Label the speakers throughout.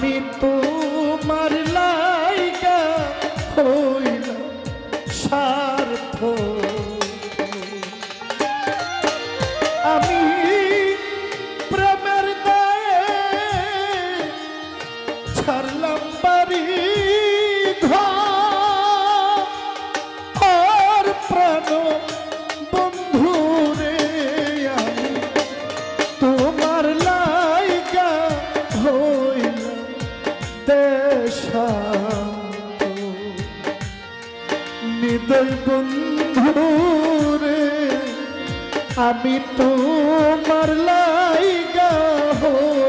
Speaker 1: আমি তোমার লাইগা আমি তোমার লাইগা হইলাম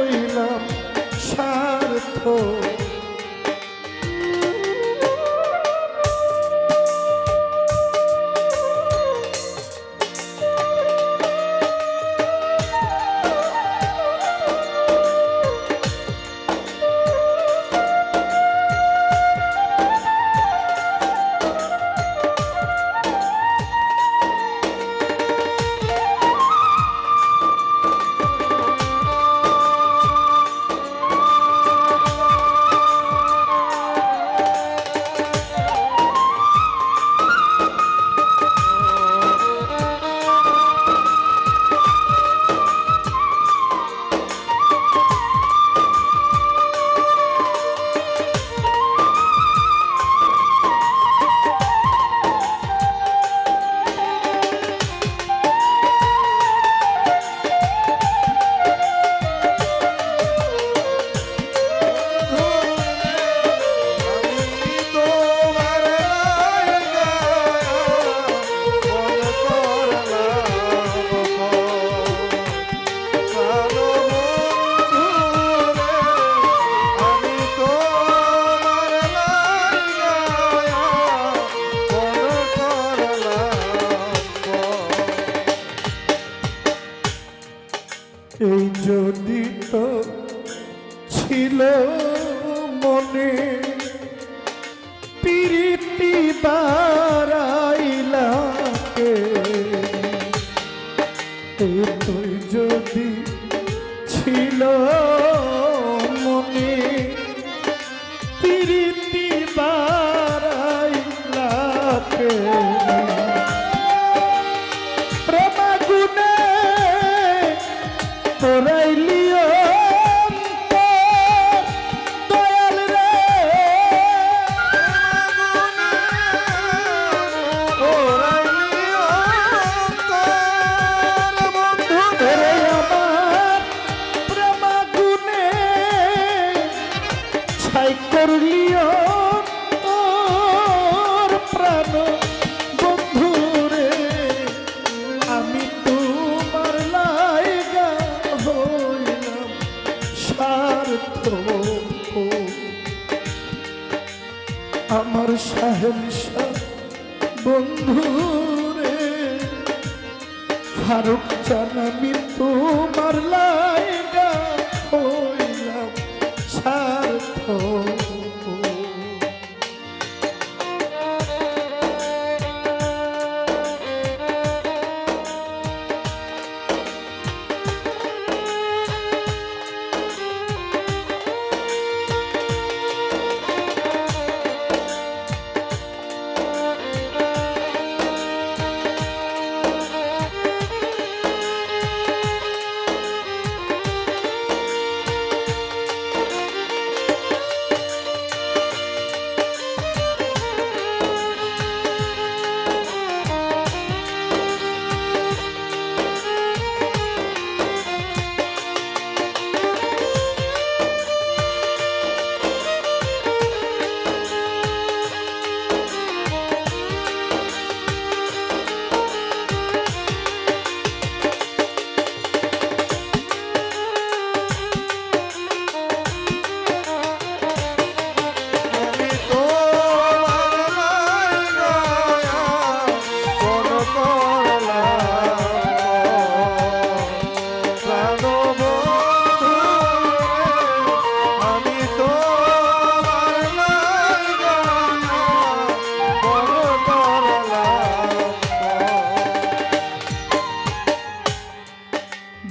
Speaker 1: আমার সাহেবসা বন্ধু রে। ফারুক জান তো মারলা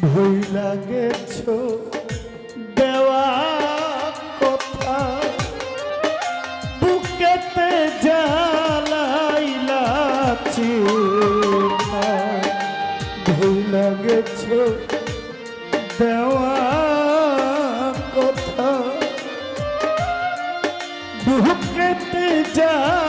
Speaker 1: হইলা গেছ দেওয়া কথা। বুকেতে জ্বালাইলা হইলা গেছ দেওয়া কথা। বুকেতে জ্বালা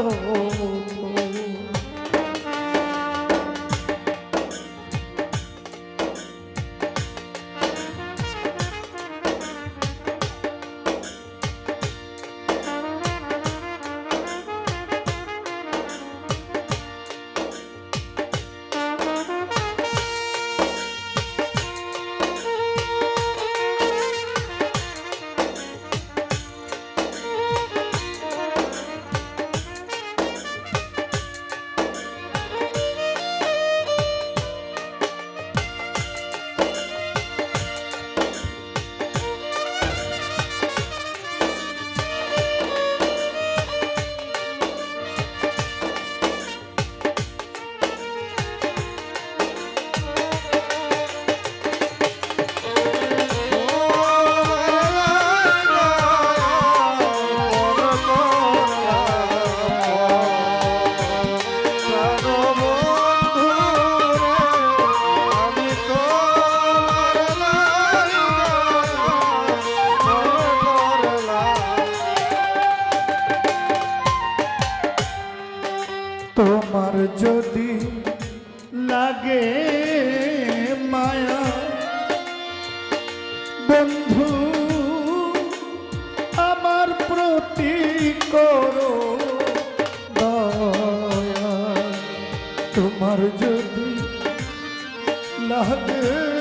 Speaker 1: 오, 오. তোমার যদি লাগে মায়া বন্ধু আমার প্রতি করো দয়া। তোমার যদি লাগে